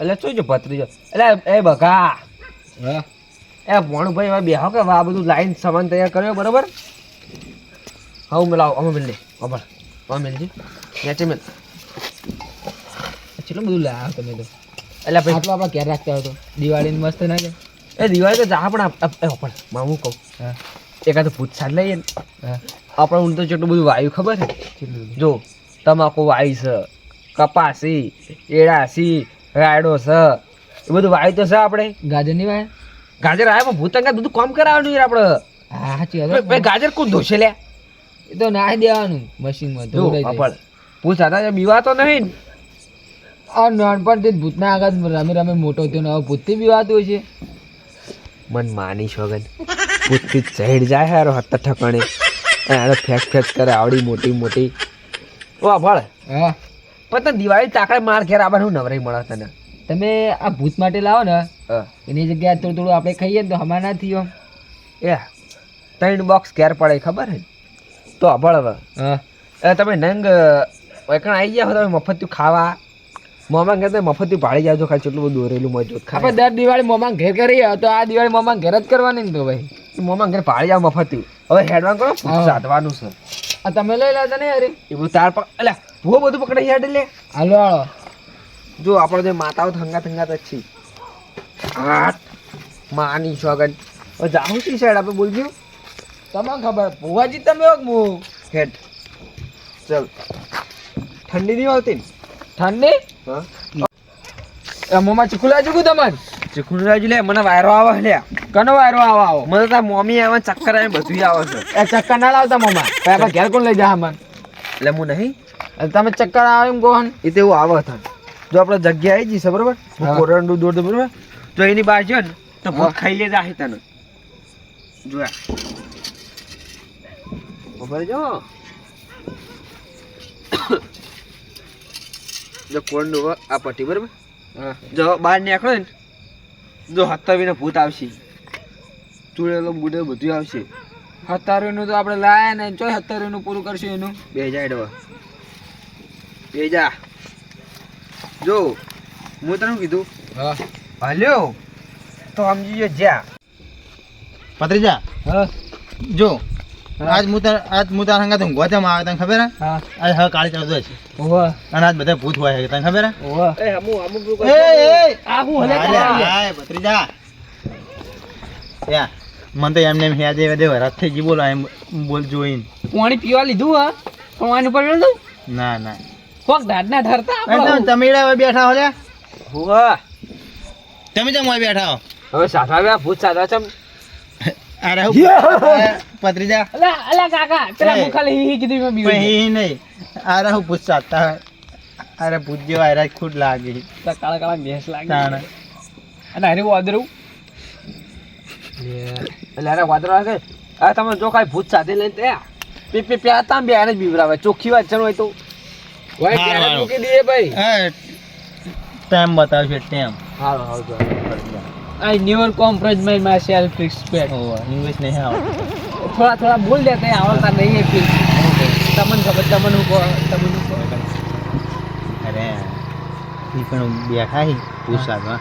એટલે શું છે ભત્રીજો. એટલે એ બકા હા? એ ભણુભાઈ હવે બેહો કે આ બધું લાઈન સામાન તૈયાર કર્યો બરોબર? હા હું લાવો અમે મિલ લે ખબર? અમે મિલજી નેચે મિલ. કેટલું બધું લાવ્યા તમે તો. એટલે ભાઈ આટલું આપણે ક્યારે રાખતા હતો દિવાળીની મસ્ત ના કે એ દિવાળી તો જા પણ પણ હું કહું? એકાદ પૂછાડ લઈએ ને. આપણે હું તો જેટલું બધું વાયુ ખબર છે? જો તમાકુ વાય છે કપાસી એડાસી રાયડો છે. એ બધું વાય તો છે આપણે. ગાજરની વાય? ગાજર આવે પણ ભૂતંગા બધું કામ કરાવવાનું યાર આપણે. હા સાચી વાત ગાજર કોણ ધોશે લે એ તો ના દેવાનું મશીનમાં. આપણે ભૂત સાદા બીવાતો નહીં આ નાનપણથી જ ભૂતના આગળ રમે રમે મોટો થયો ને હવે ભૂતથી બીવાતું હોય છે. મન માની છોગન ભૂતથી ચહેડ જાય હારો હત્તા ઠકણે. એને ફેક ફેક કરે આવડી મોટી મોટી. ઓ ભળ હા. પણ તને દિવાળી તાકડે માર ઘેર આવવાનું નવરાઈ મળે તને. તમે આ ભૂત માટે લાવો ને એની જગ્યાએ થોડું થોડું આપણે ખાઈએ તો હમણાં ના થયો એ ત્રણ બોક્સ ઘેર પડે ખબર હે? તો અભળ હવે. હા. એ તમે નંગ એકણ આવી ગયા હો તમે મફતિયું ખાવા? મોમાં કહેતા મફતિયું ભાડી જાવજો ખાલી એટલું બધું દોરેલું મજૂર ખાવા દર દિવાળી મોમાં ઘેર કરી તો આ દિવાળી મોમાં ઘેર જ કરવાની ને તો ભાઈ. મોમાં ઘેર પાડી જાવ મફતિયું હવે હેડવાન કરો સાધવાનું છે. આ તમે લઈ લેતા નહીં અરે એ બધું તાર પક એટલે ભૂવો બધું પકડાઈ હેડ લે. હાલો હાલો. જો આપણો જે માતાઓ થંગા થંગા જ છે માની છો આગળ. જાઉં છું સાઈડ આપણે બોલજો. તમને ખબર ભુવાજી તમે હું હેડ. ચલ. ઠંડી નહીં આવતી ઠંડી? હા. મોમાં ચીકુ લાજુ કુ તમને ચીકુનું લાજુ લે મને વાયરો આવે લે કનો વાયરો આવે આવો? મને તાર મમ્મી આવે ચક્કર આવે બધું આવે છે. એ ચક્કર ના લાવતા મોમાં. પછી ઘેર કોણ લઈ જા મન એટલે હું નહીં તમે ચક્કર આવે એમ ગોહન એ તો એવું આવે થાય. જો આપણે જગ્યા આવી જઈશ બરોબર. કોરંડું દોડ બરોબર? તો એની બાજુ ને તો ખાઈ લેતા હે તને જોયા ખબર જો જો કોરંડું આ પટ્ટી બરોબર? જો બહાર નીકળો ને જો હત્તાવીને ભૂત આવશે. ચૂડેલો બુડે બધું આવશે. હતારું નું તો આપણે લાયા ને ચોય હતારું નું પૂરું કરશું એનું. બે એડવા બે જા. જો હું તને કીધું? હા. હાલ્યો? તો સમજી જો જ્યાં. પત્રીજા હા. જો આજ હું તાર આજ હું તારા સંગાત ઊંઘવા તેમ આવે તને ખબર હા? આજ હવે કાળી ચાલતો છે. ઓહો. અને આજ બધા ભૂત હોય છે તને ખબર હે? ઓવા એ હમુ હમુ એ એ આ હું હલે હાય, ભત્રીજા. યા મને તો એમને એમ યાદ વેદે રાત થઈ ગઈ બોલો એમ બોલ જોઈને. પાણી પીવા લીધું હા? પાણી ઉપર દઉં ના ના. કોક દાઢ ના ધરતા તમે બેઠા હો લ્યા હુવા. તમે જમ હોય બેઠા હો? હવે સાફા બે ભૂત સાદા ચમ. અરે હું જા. પત્રીજા અલા અલા કાકા પેલા મુખાલી હી હી કીધું મેં બીવું હી નહીં. અરે હું ભૂત સાતા અરે ભૂત જેવા આયરા ખુદ લાગી. કાળા કાળા ભેંસ લાગે. અને અરે વાદરું એટલે અરે વાંધો આવે. હવે તમે જો કાંઈ ભૂત સાથે લઈને ત્યાં પી પી પ્યા તામ બે બીવરાવે ચોખ્ખી વાત છે હોય તો. ભાઈ ત્યારે મૂકી દઈએ ભાઈ. ટાઈમ બતાવશે time. Hello hello I never compromise my my self respect. English નહીં આવડે થોડા થોડા બોલ દેતા આવડતા નહીં એ તમને ખબર તમને હું તમને અરે એ પણ બેઠા હી પૂછામાં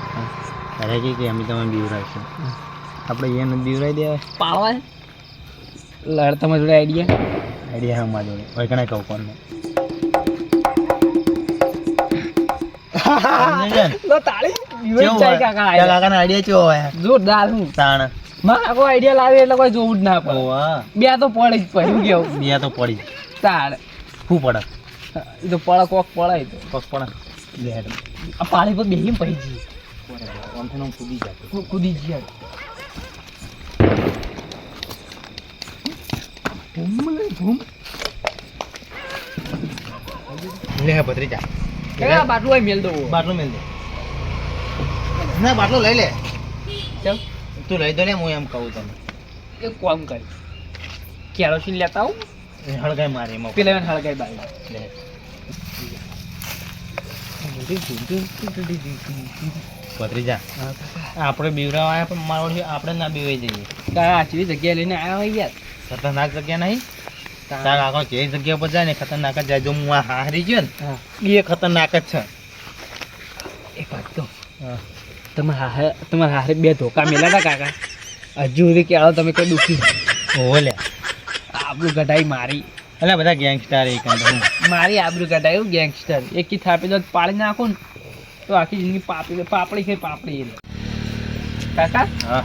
અરે કે અમે તમને બીવરાવશું આપણે એને બીવરાઈ દેવાય. પાડવા લડ તમારી જોડે આઈડિયા? આઈડિયા હા મારા જોડે. હોય કણે કહું કોણ કાકા જોરદાર હું. તાણ. માં કોઈ આઈડિયા લાવે એટલે કોઈ જોવું જ ના પડે. બે તો પડે જ પડે હું કેવું? બિયા તો પડી તાળ શું પડે? એ તો પડે કોક પડે તો. પગ પડે બે આ પાણી પર બેહીને પડી જઈએ કૂદી જાય કૂદી જઈએ ભૂમ લે ધૂમ લે ભત્રીજા કાકા બાટલું હોય મેલ દો. બાટલો મેલ દે. ના બાટલો લઈ લે. ચાલ તું લઈ દો ને હું એમ કહું તને. એક કામ કરી. કેરોસીન લેતા આવું. એ હળગાઈ મારી એમાં. પેલા હળગાઈ બાઈ લે. ભત્રીજા આપણે બીવરાવા આવ્યા પણ મારો આપણે ના બીવાઈ જઈએ. કાકા આચરી જગ્યા લઈને આવ્યા હોય યાર. ખતરનાક જગ્યા નહીં. તાર આગળ જે જગ્યા પર જાય ને ખતરનાક જ જાય. જો હું આ હારી ગયો ને એ ખતરનાક જ છે. એક વાત હા. તમારા હારે તમારા હારે બે ધોકા મેલા હતા કાકા. હજુ સુધી કે તમે કોઈ દુખી ઓલે આબરૂ કઢાઈ મારી. એટલે બધા ગેંગસ્ટર એક મારી આબરૂ કઢાયું ગેંગસ્ટર. એક કી થાપી દો પાડી નાખું ને તો આખી જિંદગી પાપડી પાપડી છે પાપડી. કાકા? હા.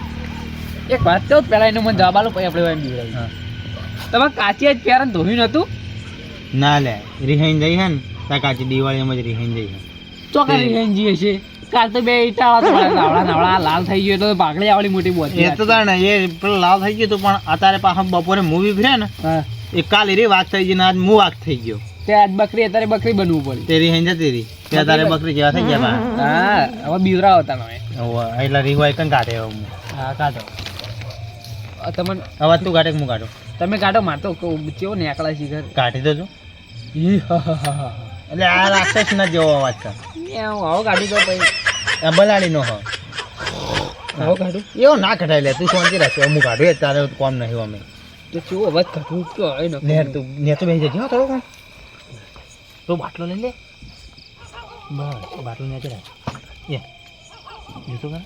એક વાત કહું પેલા એનો મને જવાબ આલો પછી આપણે એમ બીવડાવીએ. હા. તમે કાચી જ પહેરણ ધોયું નતું? ના લે રિહાઈન જઈ હે ને ત્યાં કાચી દિવાળીમાં જ રિહાઈન જઈ હે. ચોકાની હેંજી હશે કાલ તો બે ઈટાળા નાવડા નાવડા લાલ થઈ ગયો એટલે ભાગડી આવડી મોટી બોતી એ તો તાણે એ પેલો લાલ થઈ ગયો તો પણ અત્યારે પાછા બપોરે મૂવી ફરે ને એ કાલ એ વાત થઈ ગઈ ને આજ મુ વાત થઈ ગયો. તે આજ બકરી અત્યારે બકરી બનવું પડે. તે રિહાઈન તેરી તે અત્યારે બકરી જેવા થઈ ગયા હા હવે બીવરા હતા તમે એટલે રીવાય કંઈ કાઢે હા કાઢો. અ તમે હવે તું કાઢે હું કાઢો તમે કાઢો મારતો કેવો નેકળા શિખર કાઢી દો છું એટલે આ રાક્ષસ ના જેવો અવાજ છે. આવો કાઢી દો આ બલાડી નો આવો કાઢું એવો ના કઢાઈ લે તું શાંતિ રાખશે હું કાઢું તારે કોમ નહીં અમે. તો કેવો અવાજ કાઢું તો હવે ને નેર તું ને તો બેસી જજો થોડો કોમ. તો બાટલો લઈ લે. બસ બાટલો ને ચડાય એ જોતો કર?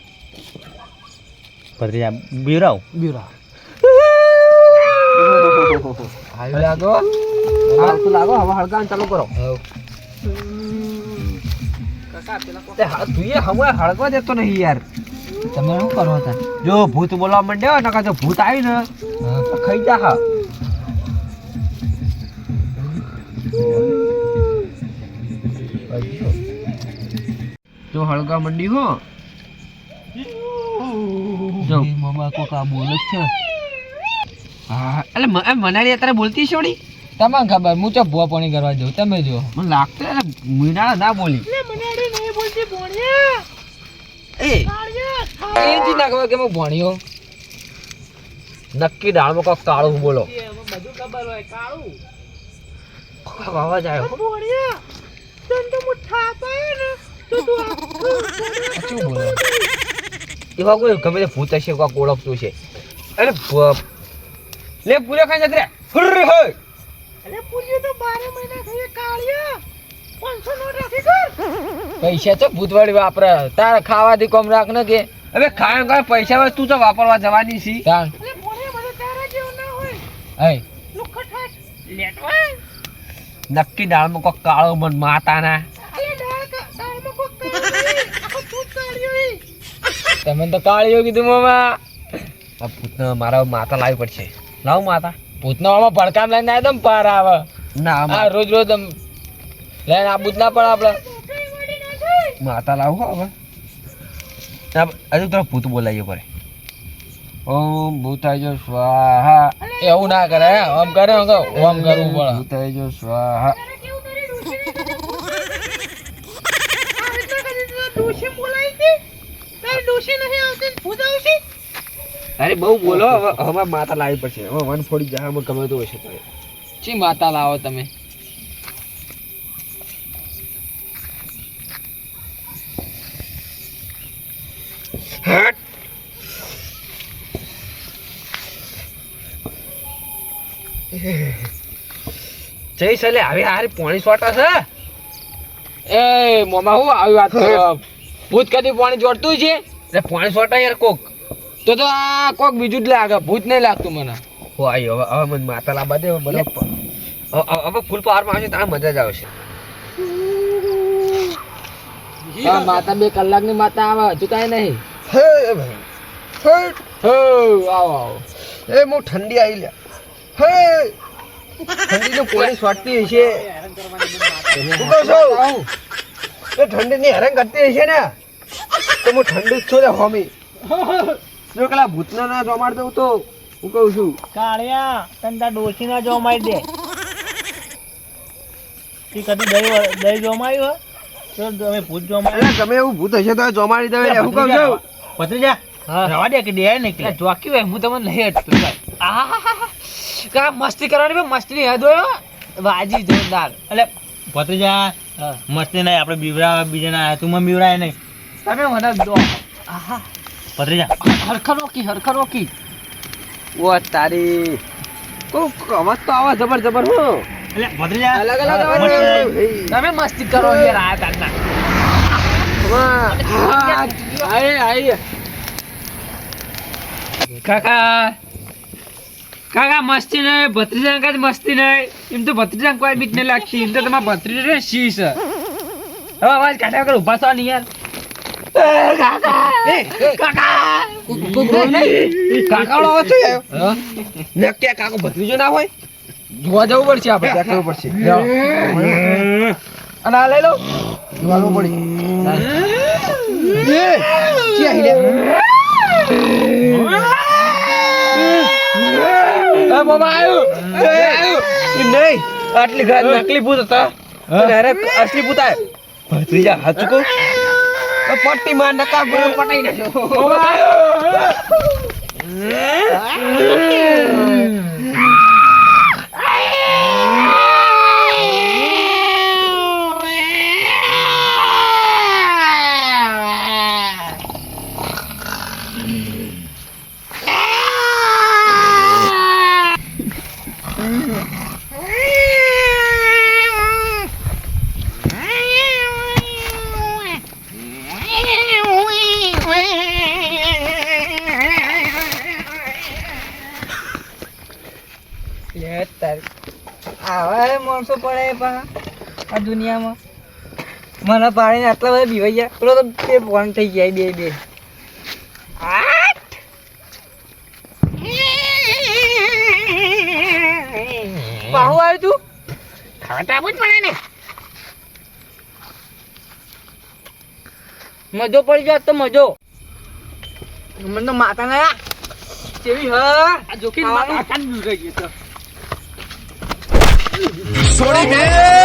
પતરી બીરાવ બીવરા હાલ લાગો. હાલ તો લાગો હવે હળગાવાનું ચાલુ કરો. તે હવે હળગવા દેતો નહીં યાર. તમે શું કરો હતા? જો ભૂત બોલવા માંડ્યો નકર જો ભૂત આવી ને ખાઈ જા હા. જો હળગા મંડી હો. જો. મમ્મા કોકા બોલે છે. હા એટલે મ- એમ મનાલી અત્યારે બોલતી છોડી તમને ખબર હું ચો ભૂવા પાણી કરવા જાઉં તમે જો મને લાગતું એટલે મીનાળા ના બોલી. એ? એ જ ના ખબર કે હું ભણ્યો. નક્કી દાળમાં કોક કાળું બોલો. બધું ખબર હોય કાળું. અવાજ આવ્યો. શું બોલો? એવા કોઈ ગમે તે ભૂત હશે કોક ઓળખતું છે અરે ભ- લે પૂરે ખાઈ જતી રે. રાખી કર. પૈસા તો ભૂતવાળી વાપરે. તારે ખાવાથી કોમ રાખ ને કે. હવે ખાય કા પૈસા હોય તું તો વાપરવા જવાની છી. તાણ. હે. નક્કી દાળમાં કોક કાળો મન માતાના. તમે તો કાળીઓ કીધું મામા. આ ભૂતને મારા માતા લાવી પડશે. લાવ માતા. ભૂતનો આમાં ભડકામ લઈને આવ્યો તો પાર આવે. ના આ રોજ રોજ આમ લઈને આ બુત ના પડે આપણે. માતા લાવ હો હવે. હજુ તરફ ભૂત બોલાવીએ પડે ઓમ ભૂતાય સ્વાહા. એવું ના કરે હે. ઓમ કરે ઓમ કરવું પડે. ભૂતાય સ્વાહા. અરે બહુ બોલો હવે માતા લાવી પડશે. હવે વન ફોડી જાય ગમે તો હશે તમે ચી માતા લાવો તમે? જઈ સલે હવે હારી પોણી સોટા છે? એ મોમાં હું આવી વાત ભૂત કદી પાણી જોડતું છે? પોણી સોટા યાર કોક. તો તો આ કોક બીજું જ લાગે ભૂત નહીં લાગતું મને. હો આયો હવે હવે મને માતા લાવવા દે હવે હવે- ફૂલ પાવરમાં આવશે તારે મજા જ આવશે. આ માતા બે કલાકની માતા આવે હજુ કાંઈ નહીં. હે ભાઈ. હે. હો આવો આવો. એ હું ઠંડી આવી લે. હે. ઠંડીનું પોણી સોટતી હશે. શું કહો છો. એ ઠંડીની હેરાન કરતી હશે ને? તો હું ઠંડી જ છું ને હોમી. જો કલા ભૂતના ના જમાડ દઉં તો હું કહું છું. કાળિયા તને તાર ડોસી ના જોવા મારી દે. તે કદી દહીં દહીં હોય? તો તમે ભૂત જોવા એટલે તમે એવું ભૂત હશે તો જમાડી દે હું કહું છું. પતરી જા રવા દે કે દે નીકળે એટલે જોકી હોય હું તમને નહીં હટતો કા મસ્તી કરવાની મસ્તી યાદ હોય વાજી જોરદાર. એટલે પતરી જા મસ્તી નહીં આપણે બીવરા બીજા ના તું મને બીવરાય નહીં. તમે મને દો. આહા. પતરી જા. હરખા રોકી હરખા રોકી. ઓ તારી. કોક અવાજ તો આવા જબર જબર હો. એટલે પતરી જા. અલગ અલગ. તમે મસ્તી કરો યાર. આ તારના. કાકા. કાકા મસ્તી નહીં. ભત્રીજા કાંઈ મસ્તી નહીં. એમ તો ભત્રીજા કોઈ બીક નહીં લાગતી. એમ તો તમારા ભત્રીજા શી છે? હવે અવાજ કાઢ્યા વગર ઊભા થવા નહીં યાર. કાકાનો અવાજ શું આવ્યો ને ક્યાં કાકો ભત્રીજો ના હોય? જોવા જવું પડશે આપણે. ત્યાં કરવું પડશે. અને આ લઈ લો. જોવાનું પડી. એ ક્યાં હિલ્યા હા, બાબા આવ્યું એમ નહીં. આટલી નકલી ભૂત હતા. અરે અસલી ભૂત આવ્યા ભત્રીજા હાચું કહું? પટ્ટી માં નકા ગુરુ પટાઈ નાખ્યો આવા માણસો પડે પણ આ દુનિયામાં. મને પાણીને આટલા બધા બીવાઈ ગયા. પેલો તો બે ફોન થઈ ગયા બે બે. પાહુ આવ્યું તું? મજો પડી જાય તો મજો. મને તો માતા ના કેવી હ? જોખી માતા કાન બીવ ગઈ તો છોડી મેલ